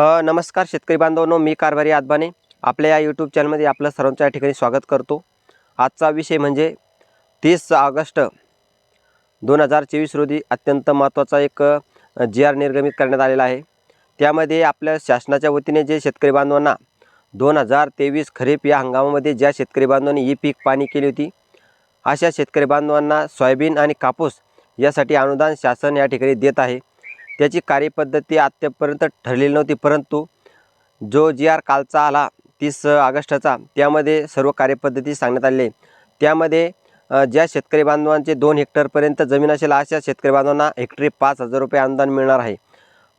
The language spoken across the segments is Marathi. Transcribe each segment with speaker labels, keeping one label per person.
Speaker 1: नमस्कार शेतकरी बांधवांनो मी कारभारी आदबाने. आपल्या या यूट्यूब चॅनलमध्ये आपलं सर्वांच्या ठिकाणी स्वागत करतो. आजचा विषय म्हणजे तीस ऑगस्ट दोन हजार चोवीस रोजी अत्यंत महत्त्वाचा एक जी आर निर्गमित करण्यात आलेला आहे. त्यामध्ये आपल्या शासनाच्या वतीने जे शेतकरी बांधवांना दोन हजार तेवीस खरीप या हंगामामध्ये ज्या शेतकरी बांधवांनी ही पीक पाणी केली होती अशा शेतकरी बांधवांना सोयाबीन आणि कापूस यासाठी अनुदान शासन या ठिकाणी देत आहे. त्याची कार्यपद्धती आत्तापर्यंत ठरलेली नव्हती परंतु जो जी आर कालचा आला तीस ऑगस्टचा त्यामध्ये सर्व कार्यपद्धती सांगण्यात आलेली त्यामध्ये ज्या शेतकरी बांधवांचे दोन हेक्टरपर्यंत जमीन असेल अशा शेतकरी बांधवांना हेक्टरी पाच हजार रुपये अनुदान मिळणार आहे.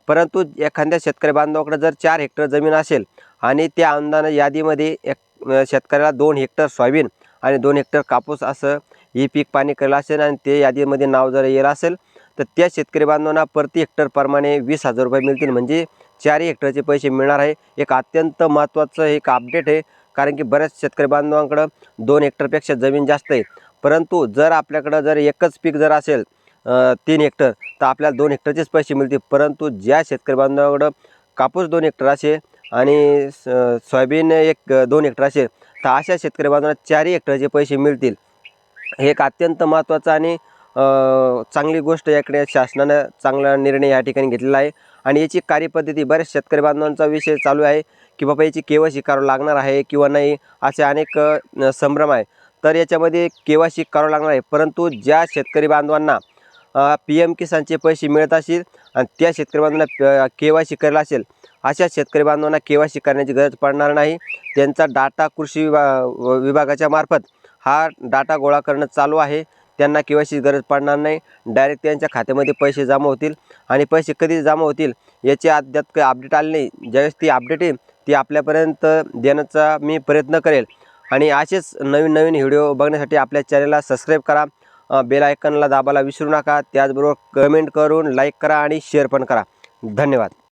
Speaker 1: परंतु एखाद्या शेतकरी बांधवाकडे जर चार हेक्टर जमीन असेल आणि त्या अनुदान यादीमध्ये एक शेतकऱ्याला दोन हेक्टर सोयाबीन आणि दोन हेक्टर कापूस असं हे पीक पाणी केलं असेल आणि ते यादीमध्ये नाव जर येलं असेल तर त्या शेतकरी बांधवांना प्रति हेक्टरप्रमाणे वीस हजार रुपये मिळतील. म्हणजे चारही हेक्टरचे पैसे मिळणार आहे. एक अत्यंत महत्त्वाचं एक अपडेट आहे. कारण की बऱ्याच शेतकरी बांधवांकडं दोन हेक्टरपेक्षा जमीन जास्त आहे. परंतु जर आपल्याकडं जर एकच पीक जर असेल तीन हेक्टर तर आपल्याला दोन हेक्टरचेच पैसे मिळतील. परंतु ज्या शेतकरी बांधवाकडं कापूस दोन हेक्टर असेल आणि स- सोयाबीन एक दोन हेक्टर असेल तर अशा शेतकरी बांधवांना चारही हेक्टरचे पैसे मिळतील. हे एक अत्यंत महत्त्वाचं आणि चांगली गोष्ट याकडे शासनानं चांगला निर्णय या ठिकाणी घेतलेला आहे. आणि याची कार्यपद्धती बऱ्याच शेतकरी बांधवांचा विषय चालू आहे की बाबा याची के वाय करावं लागणार आहे किंवा नाही असे अनेक संभ्रम आहे. तर याच्यामध्ये के वाय सी करावं लागणार आहे. परंतु ज्या शेतकरी बांधवांना पी एम किसानचे पैसे मिळत असतील आणि त्या शेतकरी बांधवांना के वाय सी करायला असेल अशा शेतकरी बांधवांना के वाय सी करण्याची गरज पडणार नाही. त्यांचा डाटा कृषी विभा विभागाच्या मार्फत हा डाटा गोळा करणं चालू आहे. त्यांना के वाय सी गरज पडणार नाही. डायरेक्ट त्यांच्या खात्यामध्ये पैसे जमा होतील आणि पैसे कधी जमा होतील याची अद्याप काही अपडेट आली नाही. ज्यावेळेस ती अपडेट येईल ती आपल्यापर्यंत देण्याचा मी प्रयत्न करेल. आणि असेच नवीन नवीन व्हिडिओ बघण्यासाठी आपल्या चॅनलला सबस्क्राईब करा. बेल आयकनला दाबायला विसरू नका. त्याचबरोबर कमेंट करून लाईक करा आणि शेअर पण करा. धन्यवाद.